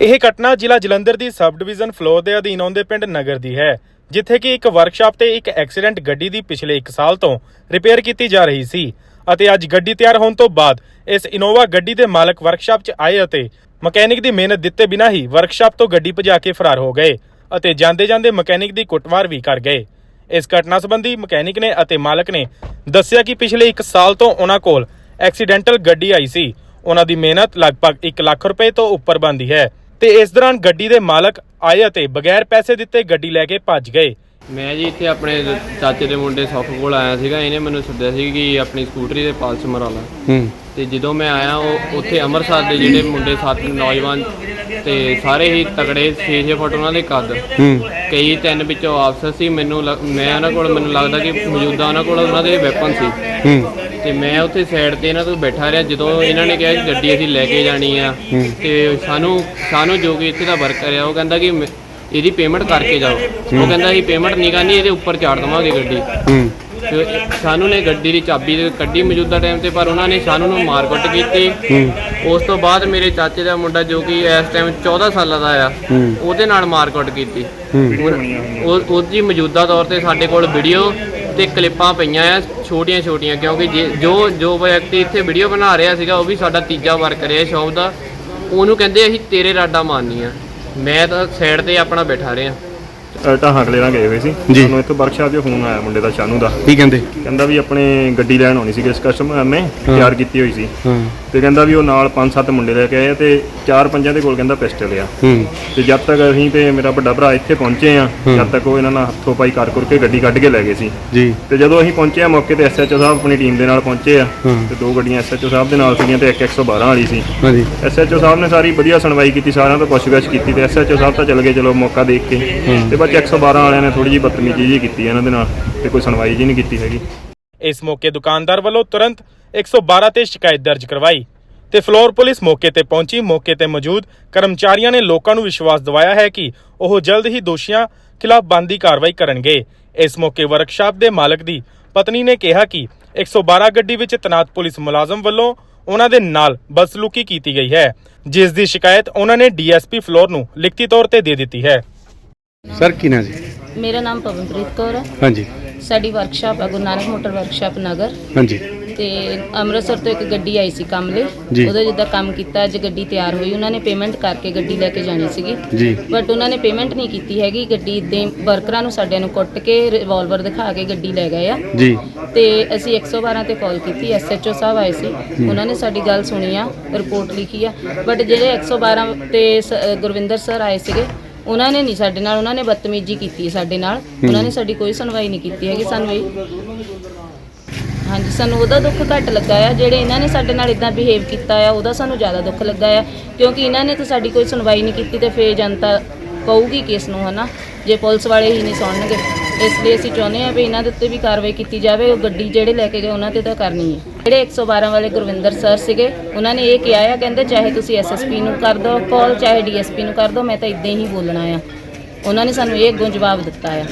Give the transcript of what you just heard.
ਇਹ ਘਟਨਾ ਜ਼ਿਲ੍ਹਾ ਜਲੰਧਰ ਦੀ ਸਬ ਡਿਵੀਜ਼ਨ ਫਲੋਰ ਦੇ ਅਧੀਨ ਆਉਂਦੇ ਪਿੰਡ ਨਗਰ ਦੀ ਹੈ, ਜਿੱਥੇ ਕਿ ਇੱਕ ਵਰਕਸ਼ਾਪ ਤੇ ਇੱਕ ਐਕਸੀਡੈਂਟ ਗੱਡੀ ਦੀ ਪਿਛਲੇ 1 ਸਾਲ ਤੋਂ ਰਿਪੇਅਰ ਕੀਤੀ ਜਾ ਰਹੀ ਸੀ ਅਤੇ ਅੱਜ ਗੱਡੀ ਤਿਆਰ ਹੋਣ ਤੋਂ ਬਾਅਦ ਇਸ ਇਨੋਵਾ ਗੱਡੀ ਦੇ ਮਾਲਕ ਵਰਕਸ਼ਾਪ 'ਚ ਆਏ ਅਤੇ ਮਕੈਨਿਕ ਦੀ ਮਿਹਨਤ ਦਿੱਤੇ ਬਿਨਾਂ ਹੀ ਵਰਕਸ਼ਾਪ ਤੋਂ ਗੱਡੀ ਭਜਾ ਕੇ ਫਰਾਰ ਹੋ ਗਏ ਅਤੇ ਜਾਂਦੇ-ਜਾਂਦੇ ਮਕੈਨਿਕ ਦੀ ਕੁੱਟਮਾਰ ਵੀ ਕਰ ਗਏ। ਇਸ ਘਟਨਾ ਸੰਬੰਧੀ ਮਕੈਨਿਕ ਨੇ ਅਤੇ ਮਾਲਕ ਨੇ ਦੱਸਿਆ ਕਿ ਪਿਛਲੇ 1 ਸਾਲ ਤੋਂ ਉਹਨਾਂ ਕੋਲ ਐਕਸੀਡੈਂਟਲ ਗੱਡੀ ਆਈ ਸੀ। ਉਹਨਾਂ ਦੀ ਮਿਹਨਤ ਲਗਭਗ 1 ਲੱਖ ਰੁਪਏ ਤੋਂ ਉੱਪਰ ਬਣਦੀ ਹੈ। ਤੇ ਇਸ ਦੌਰਾਨ ਗੱਡੀ ਦੇ ਮਾਲਕ ਆਏ ਅਤੇ ਬਗੈਰ ਪੈਸੇ ਦਿੱਤੇ ਗੱਡੀ ਲੈ ਕੇ ਭੱਜ ਗਏ। ਮੈਂ ਜੀ ਇੱਥੇ ਆਪਣੇ ਚਾਚੇ ਦੇ ਮੁੰਡੇ ਸੁੱਖ ਕੋਲ ਆਇਆ ਸੀਗਾ ਇਹਨੇ ਮੈਨੂੰ ਸੱਦਿਆ ਸੀ ਕਿ ਆਪਣੀ ਸਕੂਟਰੀ ਦੇ ਪਾਲਸ ਮਰਾ ਲਾ। ਹੂੰ। ਤੇ ਜਦੋਂ ਮੈਂ ਆਇਆ ਉਹ ਉੱਥੇ ਅੰਮ੍ਰਿਤਸਰ ਦੇ ਜਿਹੜੇ ਮੁੰਡੇ ਸੱਤ ਨੌਜਵਾਨ ਤੇ ਸਾਰੇ ਹੀ ਤਗੜੇ 6-6 ਫੁੱਟ ਉਹਨਾਂ ਦੇ ਕੱਦ। ਕਈ ਤਿੰਨ ਵਿੱਚੋਂ ਆਪਸ ਸੀ ਮੈਨੂੰ ਮੈਂ ਉਹਨਾਂ ਕੋਲ ਮੈਨੂੰ ਲੱਗਦਾ ਕਿ ਮੌਜੂਦਾ ਉਹਨਾਂ ਕੋਲ ਉਹਨਾਂ ਦੇ ਵੈਪਨ ਸੀ। ਹੂੰ। ਤੇ ਮੈਂ ਉੱਥੇ ਸਾਈਡ ਤੇ ਇਹਨਾਂ ਤੋਂ ਬੈਠਾ ਰਿਹਾ ਜਦੋਂ ਇਹਨਾਂ ਨੇ ਕਿਹਾ ਕਿ ਗੱਡੀ ਅਸੀਂ ਲੈ ਕੇ ਜਾਣੀ ਆ ਤੇ ਸਾਨੂੰ ਸਾਨੂੰ ਜੋ ਕਿ ਇੱਥੇ ਦਾ ਵਰਕਰ ਆ ਉਹ ਕਹਿੰਦਾ ਕਿ ਮੈਂ- ਇਹਦੀ ਪੇਮੈਂਟ ਕਰਕੇ ਜਾਓ। ਉਹ ਕਹਿੰਦਾ ਅਸੀਂ ਪੇਮੈਂਟ ਨਹੀਂ ਕਰਨੀ ਇਹਦੇ ਉੱਪਰ ਚਾੜ ਦਵਾਂਗੇ ਗੱਡੀ। ਹੂੰ। ਤੇ ਸਾਨੂੰ ਨੇ ਗੱਡੀ ਦੀ ਚਾਬੀ ਤੇ ਕੱਢੀ ਮੌਜੂਦਾ ਟਾਈਮ ਤੇ ਪਰ ਉਹਨਾਂ ਨੇ ਸਾਨੂੰ ਨੂੰ ਮਾਰਕੁੱਟ ਕੀਤੀ। ਉਸ ਤੋਂ ਬਾਅਦ ਮੇਰੇ ਚਾਚੇ ਦਾ ਮੁੰਡਾ ਜੋ ਕਿ ਇਸ ਟਾਈਮ 14 ਸਾਲਾਂ ਦਾ ਆ ਉਹਦੇ ਨਾਲ ਮਾਰਕੁੱਟ ਕੀਤੀ। ਉਹ ਉਹਦੀ ਮੌਜੂਦਾ ਤੌਰ ਤੇ ਸਾਡੇ ਕੋਲ ਵੀਡੀਓ ਤੇ ਕਲਿੱਪਾਂ ਪਈਆਂ ਆ, ਛੋਟੀਆਂ ਛੋਟੀਆਂ, ਕਿਉਂਕਿ ਜੇ- ਜੋ ਜੋ ਵਿਅਕਤੀ ਇੱਥੇ ਵੀਡੀਓ ਬਣਾ ਰਿਹਾ ਸੀਗਾ, ਉਹ ਵੀ ਸਾਡਾ ਤੀਜਾ ਵਰਕਰ ਹੈ ਸ਼ੌਪ ਦਾ। ਉਹਨੂੰ ਕਹਿੰਦੇ ਅਸੀਂ ਤੇਰੇ ਰਾਡਾ ਮਾਰਨੀਆਂ। ਮੈਂ ਤਾਂ ਸਾਈਡ ਤੇ ਆਪਣਾ ਬੈਠਾ ਰਿਹਾ। ਢਾਹਾਂ ਕਲੇਰਾਂ ਗਏ ਹੋਏ ਸੀ। ਜੀ। ਸਾਨੂੰ ਇੱਥੋਂ ਵਰਕਸ਼ਾਪ 'ਚੋਂ ਫੋਨ ਆਇਆ ਮੁੰਡੇ ਦਾ ਸ਼ਾਨੂ ਦਾ। ਕੀ ਕਹਿੰਦੇ? ਕਹਿੰਦਾ ਵੀ ਆਪਣੇ ਗੱਡੀ ਲੈਣ ਆਉਣੀ ਸੀ ਕਿਸ ਕਸਟਮਰ ਨੇ ਤਿਆਰ ਕੀਤੀ ਹੋਈ ਸੀ। ਹਾਂ। ਤੇ ਕਹਿੰਦਾ ਵੀ ਉਹ ਨਾਲ ਪੰਜ ਸੱਤ ਮੁੰਡੇ ਲੈ ਕੇ ਆਏ ਆ ਤੇ ਚਾਰ ਪੰਜਾਂ ਦੇ ਕੋਲ ਕਹਿੰਦਾ ਪਿਸਟਲ ਆ। ਹੂੰ। ਤੇ ਜਦ ਤੱਕ ਅਸੀਂ ਤੇ ਮੇਰਾ ਵੱਡਾ ਭਰਾ ਇੱਥੇ ਪਹੁੰਚੇ ਆ ਜਦ ਤੱਕ ਉਹ ਇਹਨਾਂ ਨਾਲ ਹੱਥੋਂ ਪਾਈ ਕਰ ਕਰਕੇ ਗੱਡੀ ਕੱਢ ਕੇ ਲੈ ਗਏ ਸੀ। ਜੀ। ਤੇ ਜਦੋਂ ਅਸੀਂ ਪਹੁੰਚੇ ਆ ਮੌਕੇ ਤੇ ਐਸਐਚਓ ਸਾਹਿਬ ਆਪਣੀ ਟੀਮ ਦੇ ਨਾਲ ਪਹੁੰਚੇ ਆ। ਤੇ ਦੋ ਗੱਡੀਆਂ ਐਸਐਚਓ ਸਾਹਿਬ ਦੇ ਨਾਲ ਸੀਗੀਆਂ ਤੇ ਇੱਕ 112 ਵਾਲੀ ਸੀ। ਹਾਂਜੀ। ਐਸਐਚਓ ਸਾਹਿਬ ਨੇ ਸਾਰੀ ਵਧੀਆ ਸੁਣਵਾਈ ਕੀਤੀ ਸਾਰਿਆਂ ਤੋਂ ਪੁੱਛਗਿੱਛ ਕੀਤੀ ਤੇ ਐਸਐਚਓ ਸਾਹਿਬ ਤਾਂ ਚਲ ਗਏ ਚਲੋ ਮੌਕਾ ਦੇਖ ਕੇ। ਤੇ ਬਾਅਦ 'ਚ 112 ਵਾਲਿਆਂ ਨੇ ਥੋੜੀ ਜਿਹੀ ਬਦਤਮੀਜ਼ੀ ਜੀ ਕੀਤੀ ਇਹਨਾਂ ਦੇ ਨਾਲ ਤੇ ਕੋਈ ਸੁਣਵਾਈ ਜੀ ਨਹੀਂ ਕੀਤੀ ਹੈਗੀ। ਇਸ ਮੌਕੇ ਦੁਕਾਨਦਾਰ ਵੱਲੋਂ ਤੁਰੰਤ 112 ਤੇ ਸ਼ਿਕਾਇਤ ਦਰਜ ਕਰਵਾਈ ਤੇ ਫਲੋਰ ਪੁਲਿਸ ਮੌਕੇ ਤੇ ਪਹੁੰਚੀ। ਮੌਕੇ ਤੇ ਮੌਜੂਦ ਕਰਮਚਾਰੀਆਂ ਨੇ ਲੋਕਾਂ ਨੂੰ ਵਿਸ਼ਵਾਸ ਦਿਵਾਇਆ ਹੈ ਕਿ ਉਹ ਜਲਦ ਹੀ ਦੋਸ਼ੀਆਂ ਖਿਲਾਫ ਬਣਦੀ ਕਾਰਵਾਈ ਕਰਨਗੇ। ਇਸ ਮੌਕੇ ਵਰਕਸ਼ਾਪ ਦੇ ਮਾਲਕ ਦੀ ਪਤਨੀ ਨੇ ਕਿਹਾ ਕਿ 112 ਗੱਡੀ ਵਿੱਚ ਤਨਾਤ ਪੁਲਿਸ ਮੁਲਾਜ਼ਮ ਵੱਲੋਂ ਉਹਨਾਂ ਦੇ ਨਾਲ ਬਦਸਲੂਕੀ ਕੀਤੀ ਗਈ ਹੈ। ਜਿਸ ਦੀ ਸ਼ਿਕਾਇਤ ਉਹਨਾਂ ਨੇ ਡੀਐਸਪੀ ਫਲੋਰ ਨੂੰ ਲਿਖਤੀ ਤੌਰ ਤੇ ਦੇ ਦਿੱਤੀ ਹੈ। ਸਰ ਕੀ ਨਾ ਜੀ? ਮੇਰਾ ਨਾਮ ਪਵਨਪ੍ਰੀਤ ਕੌਰ ਹੈ। ਹਾਂਜੀ। ਸਾਡੀ ਵਰਕਸ਼ਾਪ ਹੈ ਗੁਰੂ ਨਾਨਕ ਮੋਟਰ ਵਰਕਸ਼ਾਪ ਨਗਰ। ਹਾਂਜੀ। ਤੇ ਅੰਮ੍ਰਿਤਸਰ ਤੋਂ ਇੱਕ ਗੱਡੀ ਆਈ ਸੀ ਕੰਮ ਲਈ। ਉਹਦਾ ਜਿੱਦਾਂ ਕੰਮ ਕੀਤਾ ਅੱਜ ਗੱਡੀ ਤਿਆਰ ਹੋਈ। ਉਹਨਾਂ ਨੇ ਪੇਮੈਂਟ ਕਰਕੇ ਗੱਡੀ ਲੈ ਕੇ ਜਾਣੀ ਸੀਗੀ। ਜੀ। ਬਟ ਉਹਨਾਂ ਨੇ ਪੇਮੈਂਟ ਨਹੀਂ ਕੀਤੀ ਹੈਗੀ। ਗੱਡੀ ਦੇ ਵਰਕਰਾਂ ਨੂੰ ਸਾਡਿਆਂ ਨੂੰ ਕੁੱਟ ਕੇ ਰਿਵਾਲਵਰ ਦਿਖਾ ਕੇ ਗੱਡੀ ਲੈ ਗਏ ਆ। ਜੀ। ਤੇ ਅਸੀਂ 112 ਤੇ ਕਾਲ ਕੀਤੀ। ਐਸਐਚਓ ਸਾਹਿਬ ਆਏ ਸੀ। ਉਹਨਾਂ ਨੇ ਸਾਡੀ ਗੱਲ ਸੁਣੀ ਆ ਰਿਪੋਰਟ ਲਿਖੀ ਆ। ਬਟ ਜਿਹੜੇ 112 ਤੇ ਗੁਰਵਿੰਦਰ ਸਰ ਆਏ ਸੀਗੇ ਉਹਨਾਂ ਨੇ ਨਹੀਂ ਸਾਡੇ ਨਾਲ ਉਹਨਾਂ ਨੇ ਬਦਤਮੀਜ਼ੀ ਕੀਤੀ ਸਾਡੇ ਨਾਲ। ਉਹਨਾਂ ਨੇ ਸਾਡੀ ਕੋਈ ਸੁਣਵਾਈ ਨਹੀਂ ਕੀਤੀ ਹੈਗੀ ਸਾਨੂੰ ਇਹ। ਹਾਂਜੀ ਸਾਨੂੰ ਉਹਦਾ ਦੁੱਖ ਘੱਟ ਲੱਗਾ ਆ ਜਿਹੜੇ ਇਹਨਾਂ ਨੇ ਸਾਡੇ ਨਾਲ ਇਦਾਂ ਬਿਹੇਵ ਕੀਤਾ ਆ ਉਹਦਾ ਸਾਨੂੰ ਜ਼ਿਆਦਾ ਦੁੱਖ ਲੱਗਾ ਆ। ਕਿਉਂਕਿ ਇਹਨਾਂ ਨੇ ਤਾਂ ਸਾਡੀ ਕੋਈ ਸੁਣਵਾਈ ਨਹੀਂ ਕੀਤੀ ਤੇ ਫੇਰ ਜਨਤਾ ਕਹੂਗੀ ਕਿਸ ਨੂੰ, ਹਨਾ? ਜੇ ਪੁਲਿਸ ਵਾਲੇ ਹੀ ਨਹੀਂ ਸੁਣਨਗੇ। ਇਸ ਲਈ ਅਸੀਂ ਚਾਹੁੰਦੇ ਹਾਂ ਵੀ ਇਹਨਾਂ ਦੇ ਉੱਤੇ ਵੀ ਕਾਰਵਾਈ ਕੀਤੀ ਜਾਵੇ। ਉਹ ਗੱਡੀ ਜਿਹੜੇ ਲੈ ਕੇ ਗਏ, ਉਹਨਾਂ ਤੇ ਤਾਂ ਕਰਨੀ ਹੈ। ਜਿਹੜੇ 112 ਵਾਲੇ ਗੁਰਵਿੰਦਰ ਸਰ ਸੀਗੇ, ਉਹਨਾਂ ਨੇ ਇਹ ਕਿਹਾ ਆ, ਕਹਿੰਦੇ ਚਾਹੇ ਤੁਸੀਂ ਐਸਐਸਪੀ ਨੂੰ ਕਰ ਦਿਓ, ਕਾਲ ਚਾਹੇ ਡੀਐਸਪੀ ਨੂੰ ਕਰ ਦਿਓ, ਮੈਂ ਤਾਂ ਇਦਾਂ ਹੀ ਬੋਲਣਾ ਆ। ਉਹਨਾਂ ਨੇ ਸਾਨੂੰ ਇਹ ਅੱਗੋਂ ਜਵਾਬ ਦਿੱਤਾ ਆ।